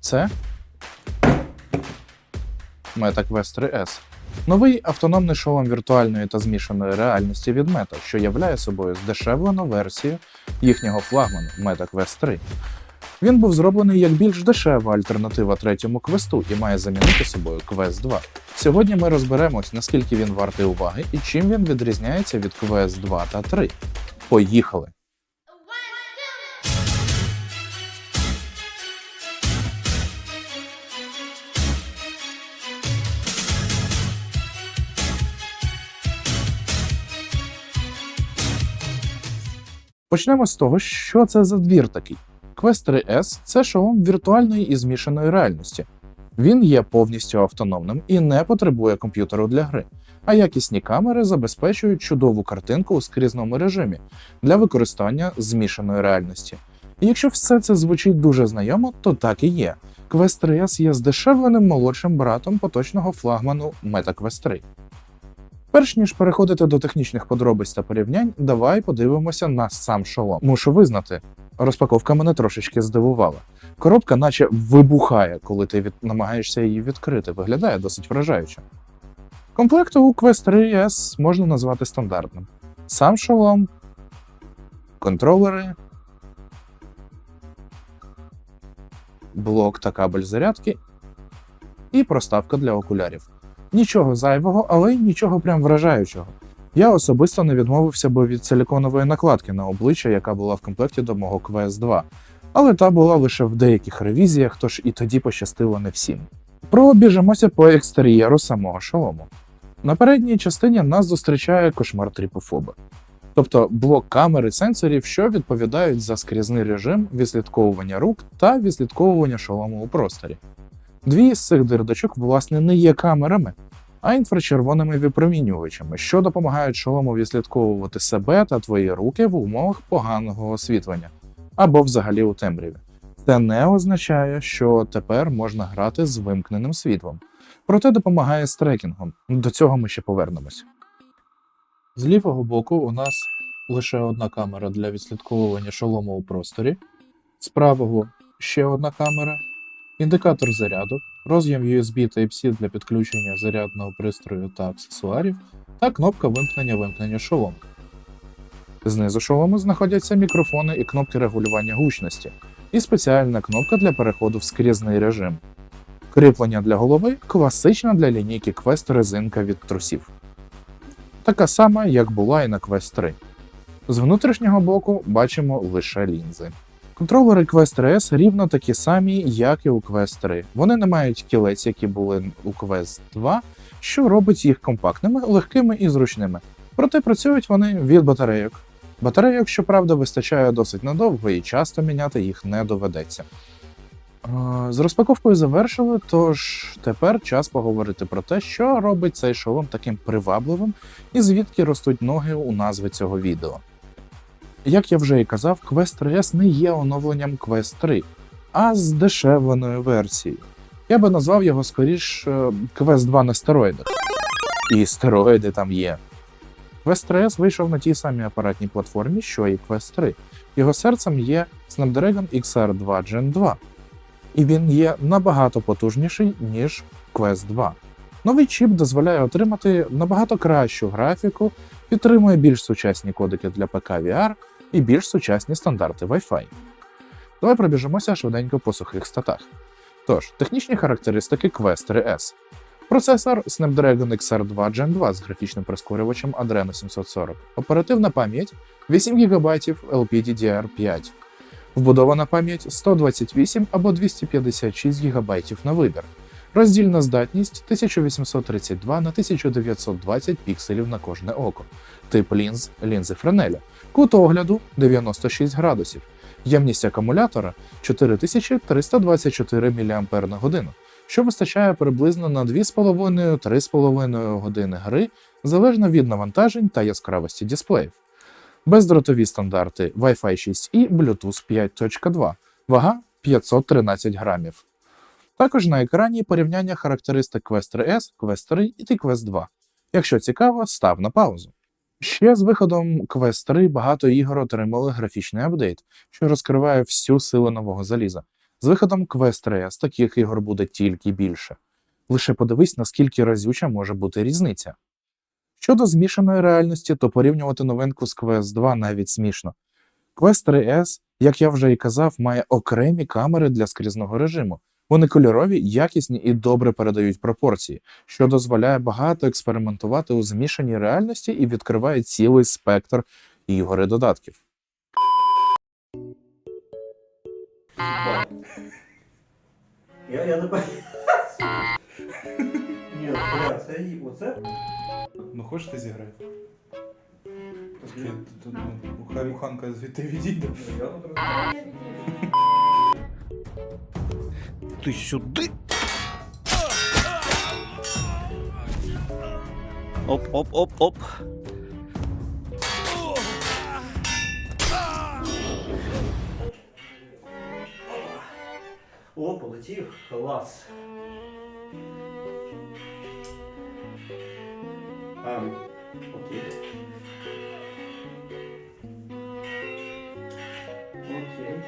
Це MetaQuest 3S. Новий автономний шолом віртуальної та змішаної реальності від Meta, що являє собою здешевлену версію їхнього флагману MetaQuest 3. Він був зроблений як більш дешева альтернатива третьому квесту і має замінити собою Quest 2. Сьогодні ми розберемось, наскільки він вартий уваги і чим він відрізняється від Quest 2 та 3. Поїхали! Почнемо з того, що це за двір такий. Quest 3S це шолом віртуальної і змішаної реальності. Він є повністю автономним і не потребує комп'ютеру для гри, а якісні камери забезпечують чудову картинку у скрізному режимі для використання змішаної реальності. І якщо все це звучить дуже знайомо, то так і є. Quest 3S є здешевленим молодшим братом поточного флагману MetaQuest 3. Перш ніж переходити до технічних подробиць та порівнянь, давай подивимося на сам шолом. Мушу визнати, розпаковка мене трошечки здивувала. Коробка, наче вибухає, коли ти від... намагаєшся її відкрити. Виглядає досить вражаюче. Комплект у Quest 3S можна назвати стандартним. Сам шолом, контролери, блок та кабель зарядки і проставка для окулярів. Нічого зайвого, але й нічого прям вражаючого. Я особисто не відмовився би від силіконової накладки на обличчя, яка була в комплекті до мого Quest 2, але та була лише в деяких ревізіях, тож і тоді пощастило не всім. Пробіжимося по екстер'єру самого шолому. На передній частині нас зустрічає кошмар тріпофоба, тобто блок камери сенсорів, що відповідають за скрізний режим відслідковування рук та відслідковування шолому у просторі. Дві з цих дирдочок, власне, не є камерами, а інфрачервоними випромінювачами, що допомагають шолому відслідковувати себе та твої руки в умовах поганого освітлення або взагалі у темряві. Це не означає, що тепер можна грати з вимкненим світлом, проте допомагає з трекінгом. До цього ми ще повернемось. З лівого боку у нас лише одна камера для відслідковування шолому у просторі, з правого ще одна камера, індикатор заряду, роз'єм USB Type-C для підключення зарядного пристрою та аксесуарів, та кнопка вимкнення-вимкнення шолому. Знизу шолому знаходяться мікрофони і кнопки регулювання гучності, і спеціальна кнопка для переходу в скрізний режим. Кріплення для голови класична для лінійки Quest резинка від трусів. Така сама, як була і на Quest 3. З внутрішнього боку бачимо лише лінзи. Контролери Quest 3S рівно такі самі, як і у Quest 3. Вони не мають кілець, які були у Quest 2, що робить їх компактними, легкими і зручними. Проте працюють вони від батарейок. Батарейок, щоправда, вистачає досить надовго і часто міняти їх не доведеться. З розпаковкою завершили, тож тепер час поговорити про те, що робить цей шолом таким привабливим і звідки ростуть ноги у назви цього відео. Як я вже і казав, Quest 3S не є оновленням Quest 3, а здешевленою версією. Я би назвав його скоріш е, Quest 2 на стероїдах. І стероїди там є. Quest 3S вийшов на тій самій апаратній платформі, що і Quest 3. Його серцем є Snapdragon XR2 Gen 2, і він є набагато потужніший, ніж Quest 2. Новий чіп дозволяє отримати набагато кращу графіку, підтримує більш сучасні кодики для ПК VR і більш сучасні стандарти Wi-Fi. Давай пробіжимося швиденько по сухих статах. Тож, технічні характеристики Quest 3S. Процесор Snapdragon XR2 Gen 2 з графічним прискорювачем Adreno 740, оперативна пам'ять 8 ГБ LPDDR5, вбудована пам'ять 128 або 256 ГБ на вибір, роздільна здатність 1832 на 1920 пікселів на кожне око, тип лінз лінзи Френеля, кут огляду 96 градусів, ємність акумулятора 4324 мАч що вистачає приблизно на 2,5-3,5 години гри залежно від навантажень та яскравості дисплеїв. Бездротові стандарти Wi-Fi 6 і Bluetooth 5.2, вага 513 грамів. Також на екрані порівняння характеристик Quest 3S, Quest 3 і Quest 2. Якщо цікаво, став на паузу. Ще з виходом Quest 3 багато ігор отримали графічний апдейт, що розкриває всю силу нового заліза. З виходом Quest 3S таких ігор буде тільки більше. Лише подивись, наскільки разюча може бути різниця. Щодо змішаної реальності, то порівнювати новинку з Quest 2 навіть смішно. Quest 3S, як я вже і казав, має окремі камери для скрізного режиму. Вони кольорові, якісні і добре передають пропорції, що дозволяє багато експериментувати у змішаній реальності і відкриває цілий спектр ігор і додатків. Я, я не бачу. Ні, бля, це і оце. Ну хочете зіграти? Хай муханка звідти відійде. Я не розумію. Ти сюди. Оп, оп, оп, оп. О, полетів. Клас. Ем, окей. Окей.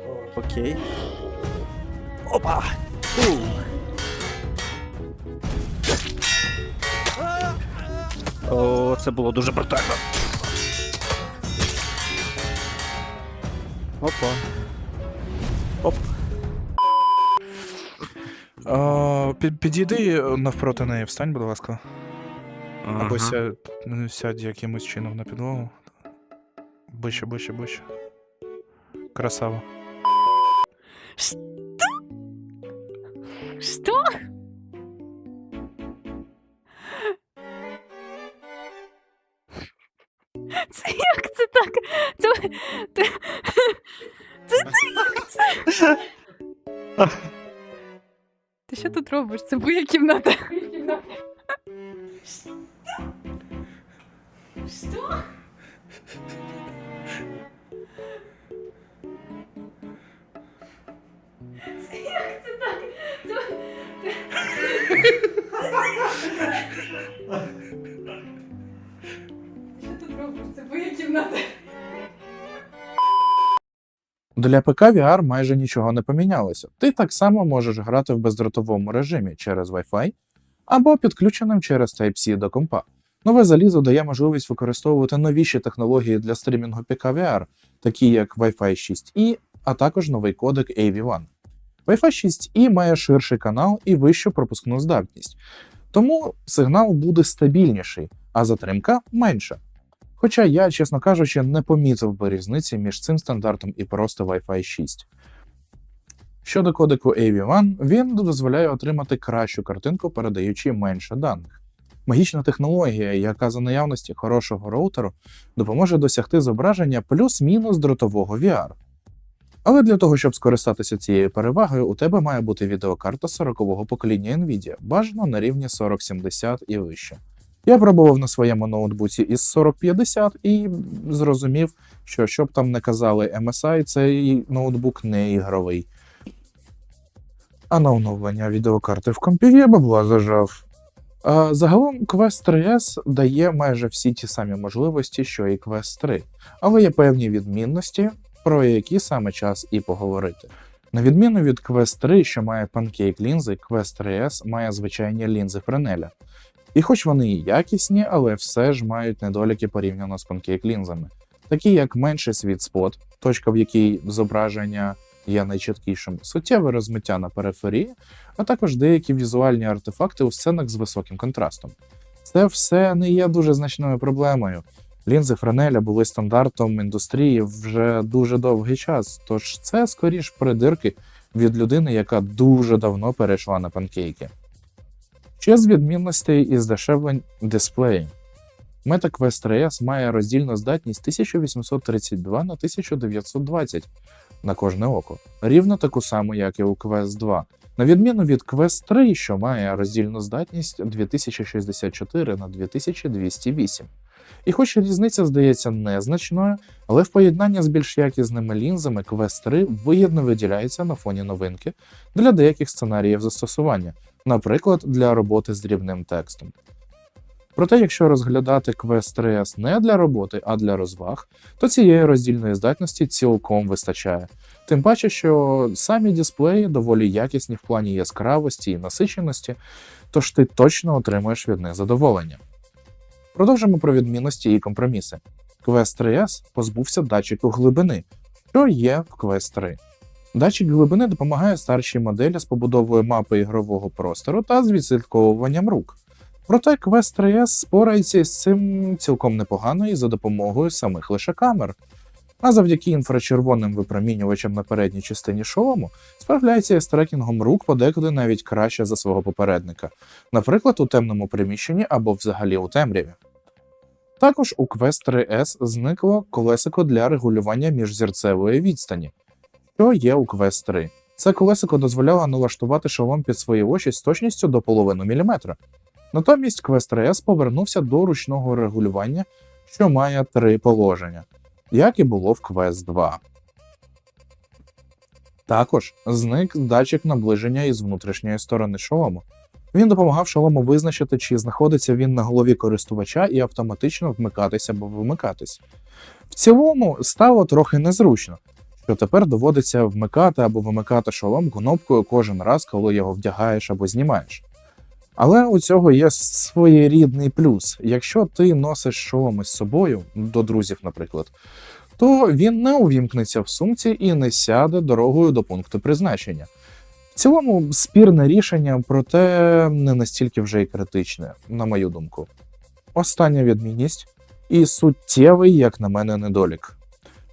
О, Окей. Опа! У. О, це було дуже брутально. Опа. Оп. А, під- підійди навпроти неї, встань, будь ласка. Або Ага. сядь, сядь якимось чином на підлогу. Ближче, ближче, ближче. Красава. Что? Це як це так? Це, це, це, це це? Що тут робиш? Це моя кімната. Що? Це Для ПК VR майже нічого не помінялося. Ти так само можеш грати в бездротовому режимі через Wi-Fi або підключеним через Type-C до компа. Нове залізо дає можливість використовувати новіші технології для стрімінгу ПК VR, такі як Wi-Fi 6E, а також новий кодек AV1. Wi-Fi 6E має ширший канал і вищу пропускну здатність, тому сигнал буде стабільніший, а затримка менша. Хоча я, чесно кажучи, не помітив би різниці між цим стандартом і просто Wi-Fi 6. Щодо кодеку AV1, він дозволяє отримати кращу картинку, передаючи менше даних. Магічна технологія, яка за наявності хорошого роутеру допоможе досягти зображення плюс-мінус дротового VR. Але для того, щоб скористатися цією перевагою, у тебе має бути відеокарта 40-го покоління Nvidia, бажано на рівні 4070 і вище. Я пробував на своєму ноутбуці із 4050 і зрозумів, що що б там не казали MSI, цей ноутбук не ігровий. А на оновлення відеокарти в компі я бабла зажав. А, загалом Quest 3S дає майже всі ті самі можливості, що і Quest 3, але є певні відмінності, про які саме час і поговорити. На відміну від Quest 3, що має панкейк лінзи, Quest 3S має звичайні лінзи Френеля. І хоч вони і якісні, але все ж мають недоліки порівняно з панкейк лінзами, такі як менший світ спот, точка в якій зображення є найчіткішим, суттєве розмиття на периферії, а також деякі візуальні артефакти у сценах з високим контрастом. Це все не є дуже значною проблемою. Лінзи Френеля були стандартом індустрії вже дуже довгий час, тож це скоріш придирки від людини, яка дуже давно перейшла на панкейки. Ще з відмінностей і здешевлень дисплеї. MetaQuest 3S має роздільну здатність 1832 на 1920 на кожне око, рівно таку саму, як і у Quest 2, на відміну від Quest 3, що має роздільну здатність 2064 на 2208. І хоч різниця здається незначною, але в поєднанні з більш якісними лінзами Quest 3 вигідно виділяється на фоні новинки для деяких сценаріїв застосування, наприклад, для роботи з дрібним текстом. Проте, якщо розглядати Quest 3S не для роботи, а для розваг, то цієї роздільної здатності цілком вистачає. Тим паче, що самі дисплеї доволі якісні в плані яскравості і насиченості, тож ти точно отримаєш від них задоволення. Продовжимо про відмінності і компроміси. Quest 3S позбувся датчику глибини, що є в Quest 3. Датчик глибини допомагає старшій моделі з побудовою мапи ігрового простору та з відслідковуванням рук. Проте Quest 3S спорається з цим цілком непогано і за допомогою самих лише камер. А завдяки інфрачервоним випромінювачам на передній частині шолому справляється з трекінгом рук подекуди навіть краще за свого попередника, наприклад, у темному приміщенні або взагалі у темряві. Також у Quest 3S зникло колесико для регулювання міжзірцевої відстані, що є у Quest 3. Це колесико дозволяло налаштувати шолом під свої очі з точністю до половини міліметра. Натомість Quest 3S повернувся до ручного регулювання, що має три положення, як і було в Quest 2. Також зник датчик наближення із внутрішньої сторони шолому. Він допомагав шолому визначити, чи знаходиться він на голові користувача і автоматично вмикатися або вимикатись. В цілому стало трохи незручно, що тепер доводиться вмикати або вимикати шолом кнопкою кожен раз, коли його вдягаєш або знімаєш. Але у цього є своєрідний плюс. Якщо ти носиш шолом із собою, до друзів, наприклад, то він не увімкнеться в сумці і не сяде дорогою до пункту призначення. В цілому спірне рішення, проте не настільки вже й критичне, на мою думку. Остання відмінність і суттєвий, як на мене, недолік.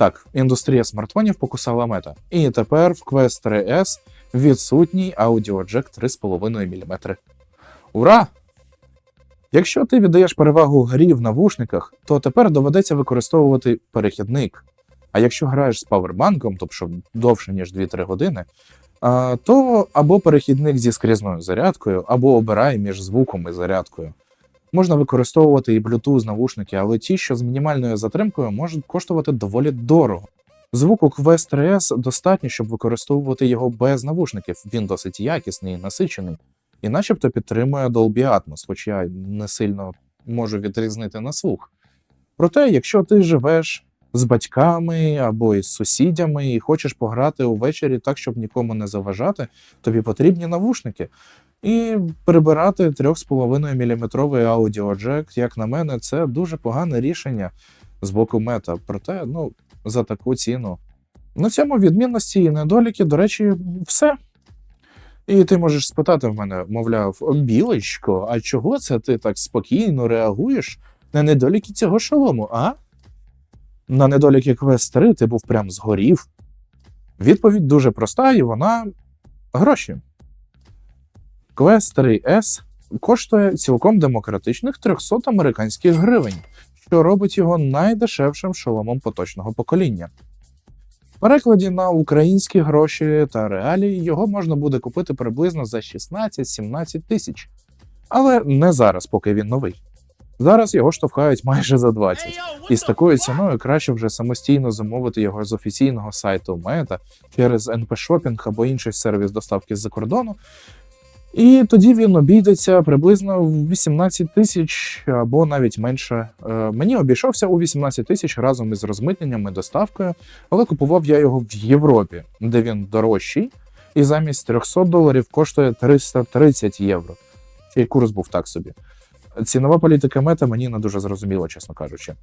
Так, індустрія смартфонів покусала мета, і тепер в Quest 3S відсутній аудіоджек 3,5 мм. Ура! Якщо ти віддаєш перевагу грі в навушниках, то тепер доведеться використовувати перехідник. А якщо граєш з павербанком, тобто довше, ніж 2-3 години, то або перехідник зі скрізною зарядкою, або обирай між звуком і зарядкою. Можна використовувати і Bluetooth навушники, але ті, що з мінімальною затримкою, можуть коштувати доволі дорого. Звуку Quest 3S достатньо, щоб використовувати його без навушників. Він досить якісний і насичений, і начебто підтримує Dolby Atmos, хоч я не сильно можу відрізнити на слух. Проте, якщо ти живеш з батьками або із сусідями і хочеш пограти увечері так, щоб нікому не заважати, тобі потрібні навушники. І прибирати 3,5 мм аудіоджек, як на мене, це дуже погане рішення з боку мета. Проте, ну, за таку ціну. На цьому відмінності і недоліки, до речі, все. І ти можеш спитати в мене, мовляв, білочко, а чого це ти так спокійно реагуєш на недоліки цього шолому, а? На недоліки Quest 3 ти був прям згорів. Відповідь дуже проста, і вона гроші. Quest 3S коштує цілком демократичних 300 американських гривень, що робить його найдешевшим шоломом поточного покоління. В перекладі на українські гроші та реалії його можна буде купити приблизно за 16-17 тисяч. Але не зараз, поки він новий. Зараз його штовхають майже за 20. І з такою ціною краще вже самостійно замовити його з офіційного сайту Мета через NP Shopping або інший сервіс доставки з-за кордону. І тоді він обійдеться приблизно в 18 тисяч або навіть менше. Е, Мені обійшовся у 18 тисяч разом із розмитненням і доставкою, але купував я його в Європі, де він дорожчий, і замість 300 доларів коштує 330 євро. Й курс був так собі. Цінова політика мета мені не дуже зрозуміла, чесно кажучи.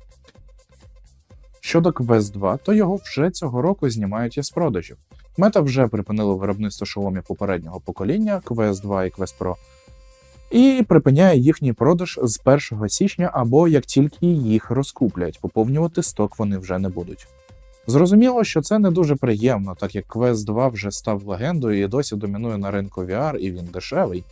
Щодо Quest 2, то його вже цього року знімають із продажів. Мета вже припинила виробництво шоломів попереднього покоління Quest 2 і Quest Pro, і припиняє їхній продаж з 1 січня або як тільки їх розкуплять, поповнювати сток вони вже не будуть. Зрозуміло, що це не дуже приємно, так як Quest 2 вже став легендою і досі домінує на ринку VR, і він дешевий.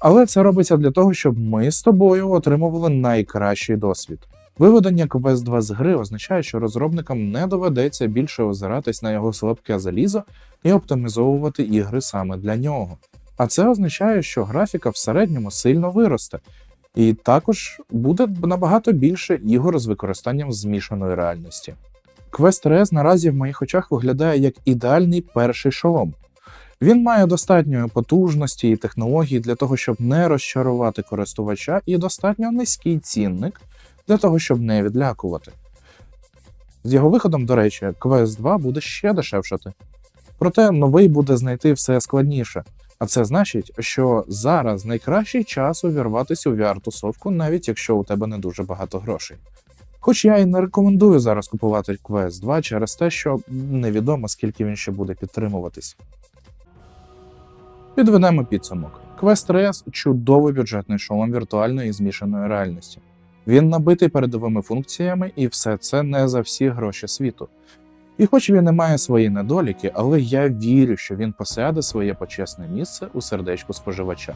Але це робиться для того, щоб ми з тобою отримували найкращий досвід. Виведення Quest 2 з гри означає, що розробникам не доведеться більше озиратись на його слабке залізо і оптимізовувати ігри саме для нього. А це означає, що графіка в середньому сильно виросте, і також буде набагато більше ігор з використанням змішаної реальності. Quest 3S наразі в моїх очах виглядає як ідеальний перший шолом. Він має достатньо потужності і технологій для того, щоб не розчарувати користувача, і достатньо низький цінник для того, щоб не відлякувати. З його виходом, до речі, Quest 2 буде ще дешевшати. Проте новий буде знайти все складніше. А це значить, що зараз найкращий час увірватися у VR-тусовку, навіть якщо у тебе не дуже багато грошей. Хоч я і не рекомендую зараз купувати Quest 2 через те, що невідомо скільки він ще буде підтримуватись. Підведемо підсумок. Quest 3S – чудовий бюджетний шолом віртуальної і змішаної реальності. Він набитий передовими функціями, і все це не за всі гроші світу. І хоч він і має свої недоліки, але я вірю, що він посяде своє почесне місце у сердечку споживача.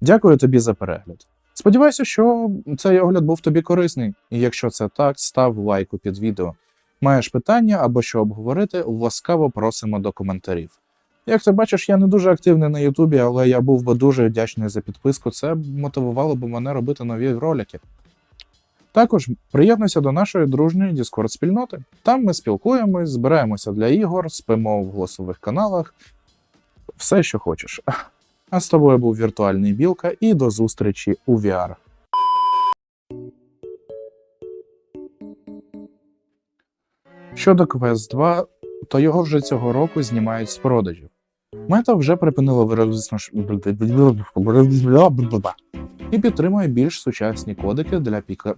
Дякую тобі за перегляд. Сподіваюся, що цей огляд був тобі корисний, і якщо це так, став лайку під відео. Маєш питання або що обговорити, ласкаво просимо до коментарів. Як ти бачиш, я не дуже активний на Ютубі, але я був би дуже вдячний за підписку. Це мотивувало б мене робити нові ролики. Також приєднуйся до нашої дружньої Discord спільноти. Там ми спілкуємось, збираємося для ігор, спимо в голосових каналах. Все, що хочеш. А з тобою був віртуальний білка і до зустрічі у VR. Щодо Quest 2, то його вже цього року знімають з продажів. Мета вже припинила виробництво і підтримує більш сучасні кодики для піка.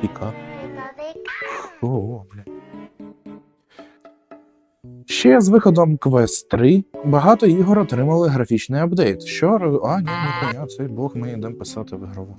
піка. О. Ще з виходом Quest 3 багато ігор отримали графічний апдейт. Що А, ні, ніхуя, цей блок ми йдемо писати в ігрову.